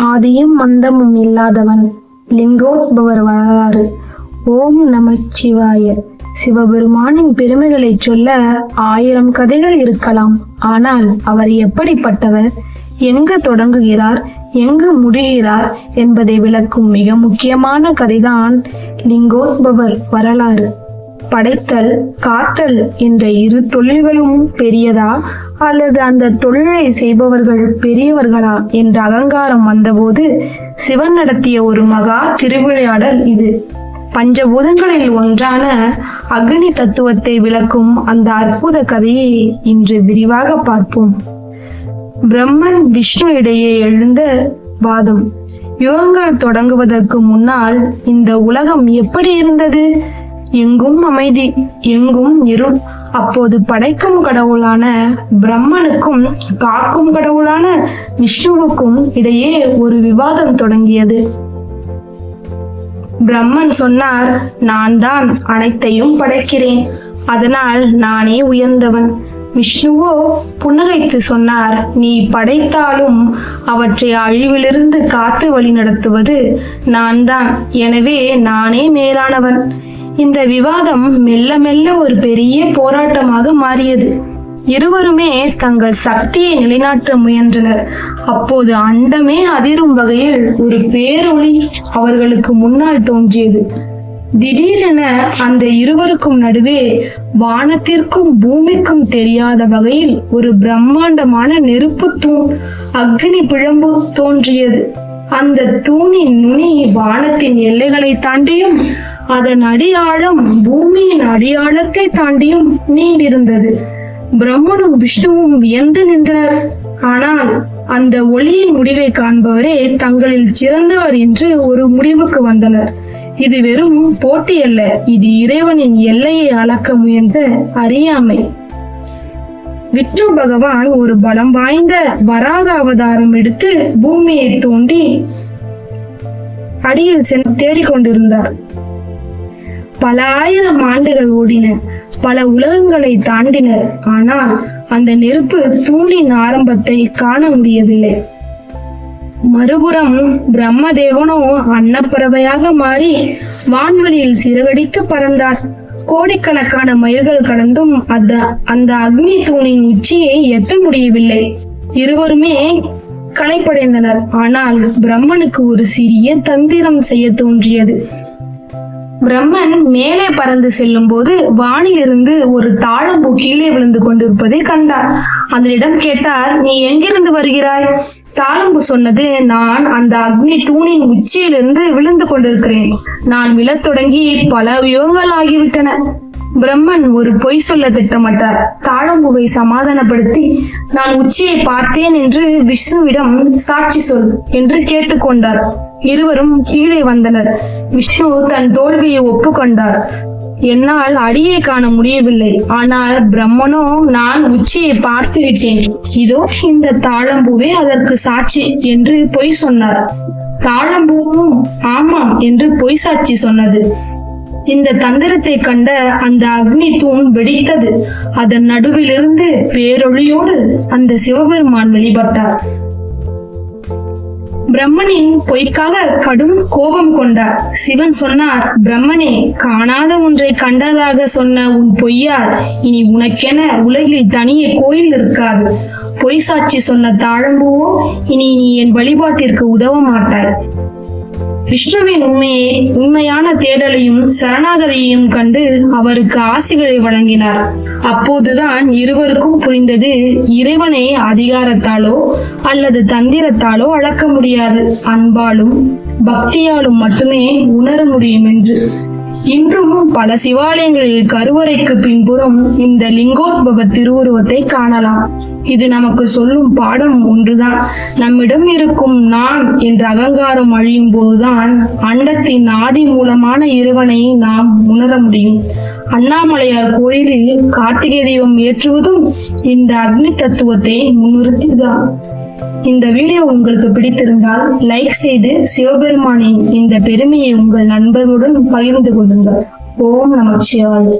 ஆதியும் மந்தமும் இல்லாதவன். லிங்கோத்பவர் வரலாறு. ஓம் நமச்சிவாய. சிவபெருமானின் பெருமைகளைச் சொல்ல ஆயிரம் கதைகள் இருக்கலாம். ஆனால் அவர் எப்படிப்பட்டவர்? எங்கு தொடங்குகிறார்? எங்கு முடிகிறார்? என்பதை விளக்கும் மிக முக்கியமான கதைதான் லிங்கோத்பவர் வரலாறு. படைத்தல் காத்தல் என்ற இரு தொழில்களும் பெரியதா? அல்லது அந்த தொழிலை செய்பவர்கள் பெரியவர்களா? என்ற அகங்காரம் வந்தபோது சிவன் நடத்திய ஒரு மகா திருவிளையாடல் இது. பஞ்சபூதங்களில் ஒன்றான அக்னி தத்துவத்தை விளக்கும் அந்த அற்புத கதையை இன்று விரிவாக பார்ப்போம். பிரம்மன் விஷ்ணு இடையே எழுந்த வாதம். யுகங்கள் தொடங்குவதற்கு முன்னால் இந்த உலகம் எப்படி இருந்தது? எங்கும் அமைதி எங்கும் இருள். அப்போது படைக்கும் கடவுளான பிரம்மனுக்கும் காக்கும் கடவுளான விஷ்ணுவுக்கும் இடையே ஒரு விவாதம் தொடங்கியது. பிரம்மன் சொன்னார் நான் தான் அனைத்தையும் படைக்கிறேன். அதனால் நானே உயர்ந்தவன். விஷ்ணுவோ புன்னகைத்து சொன்னார் நீ படைத்தாலும் அவற்றை அழிவிலிருந்து காத்து வழி நடத்துவது நான் தான் எனவே நானே மேலானவன். இந்த விவாதம் மெல்ல மெல்ல ஒரு பெரிய போராட்டமாக மாறியது. இருவருமே தங்கள் சக்தியை நிலைநாட்ட முயன்றனர். அப்போது அண்டமே அதிரும் வகையில் ஒரு பேரொளி அவர்களுக்கு முன்னால் தோன்றியது. திடீரென அந்த இருவருக்கும் நடுவே வானத்திற்கும் பூமிக்கும் தெரியாத வகையில் ஒரு பிரம்மாண்டமான நெருப்பு தூண் அக்னி பிழம்பு தோன்றியது. அந்த தூணின் நுனி வானத்தின் எல்லைகளை தாண்டியும் அதன் அடியாழம் பூமியின் அடியாழத்தை தாண்டியும் நீண்டிருந்தது. பிரம்மனும் விஷ்ணுவும் வியந்து நின்றனர். ஆனால் அந்த ஒளியின் முடிவை காண்பவரே தங்களில் சிறந்தவர் என்று ஒரு முடிவுக்கு வந்தனர். இது வெறும் போட்டி அல்ல இது இறைவனின் எல்லையை அளக்க முயன்ற அறியாமை. விஷ்ணு பகவான் ஒரு பலம் வாய்ந்த வராக அவதாரம் எடுத்து பூமியை தோண்டி அடியில் சென்று தேடிக்கொண்டிருந்தார். பல ஆயிரம் ஆண்டுகள் ஓடின பல உலகங்களை தாண்டினர் ஆனால் அந்த நெருப்பு தூணின் ஆரம்பத்தை காண முடியவில்லை. மறுபுறம் பிரம்மதேவனோ அன்னப்பறவையாக மாறி வான்வெளியில் சிறகடித்து பறந்தார். கோடிக்கணக்கான மயில்கள் கடந்தும் அந்த அந்த அக்னி தூணின் உச்சியை எட்ட முடியவில்லை. இருவருமே களைப்படைந்தனர். ஆனால் பிரம்மனுக்கு ஒரு சிறிய தந்திரம் செய்ய தோன்றியது. பிரம்மன் மேலே பறந்து செல்லும் போது வானிலிருந்து ஒரு தாழம்பூ கீழே விழுந்து கொண்டிருப்பதை கண்டார். அதனிடம் கேட்டார் நீ எங்கிருந்து வருகிறாய்? தாழம்பு சொன்னது நான் அந்த அக்னி தூணின் உச்சியிலிருந்து விழுந்து கொண்டிருக்கிறேன். நான் விழத் தொடங்கி பல யுகங்கள் ஆகிவிட்டன. பிரம்மன் ஒரு பொய் சொல்ல திட்டமிட்டார். தாழம்புவை சமாதானப்படுத்தி நான் உச்சியை பார்த்தேன் என்று விஷ்ணுவிடம் சாட்சி சொல் என்று கேட்டுக்கொண்டார். இருவரும் கீழே வந்தனர். விஷ்ணு தன் தோல்வியை ஒப்புக்கொண்டார். என்னால் அடியை காண முடியவில்லை. ஆனால் பிரம்மனோ நான் உச்சியை பார்த்து விட்டேன் இதோ இந்த தாழம்பூவே அதற்கு சாட்சி என்று பொய் சொன்னார். தாழம்பூவும் ஆமாம் என்று பொய் சாட்சி சொன்னது. இந்த தந்திரத்தை கண்ட அந்த அக்னி தூண் வெடித்தது. அதன் நடுவிலிருந்து பேரொளியோடு அந்த சிவபெருமான் வெளிப்பட்டார். பிரம்மனின் பொய்க்காக கடும் கோபம் கொண்டார். சிவன் சொன்னார் பிரம்மனே காணாத ஒன்றை கண்டதாக சொன்ன உன் பொய்யால் இனி உனக்கென உலகில் தனியே கோயில் இருக்காது. பொய் சாட்சி சொன்ன தாழம்பூவோ இனி நீ என் வழிபாட்டிற்கு உதவ மாட்டாய். விஷ்ணுவின் உண்மையை உண்மையான தேடலையும் சரணாகதியையும் கண்டு அவருக்கு ஆசிகளை வழங்கினார். அப்போதுதான் இருவருக்கும் புரிந்தது இறைவனை அதிகாரத்தாலோ அல்லது தந்திரத்தாலோ அளக்க முடியாது. அன்பாலும் பக்தியாலும் மட்டுமே உணர முடியும் என்று. இன்றும் பல சிவாலயங்களில் கருவறைக்கு பின்புறம் இந்த லிங்கோத்பவ திருவுருவத்தை காணலாம். இது நமக்கு சொல்லும் பாடம் ஒன்றுதான். நம்மிடம் இருக்கும் நான் என்ற அகங்காரம் அழியும் போதுதான் அண்டத்தின் ஆதி மூலமான இறைவனை நாம் உணர முடியும். அண்ணாமலையார் கோயிலில் கார்த்திகை தெய்வம் ஏற்றுவதும் இந்த அக்னி தத்துவத்தை முன்னிறுத்திதான். இந்த வீடியோ உங்களுக்கு பிடித்திருந்தால் லைக் செய்து சிவபெருமானின் இந்த பெருமையை உங்கள் நண்பர்களுடன் பகிர்ந்து கொள்ளுங்கள். ஓம் நமச்சிவாய்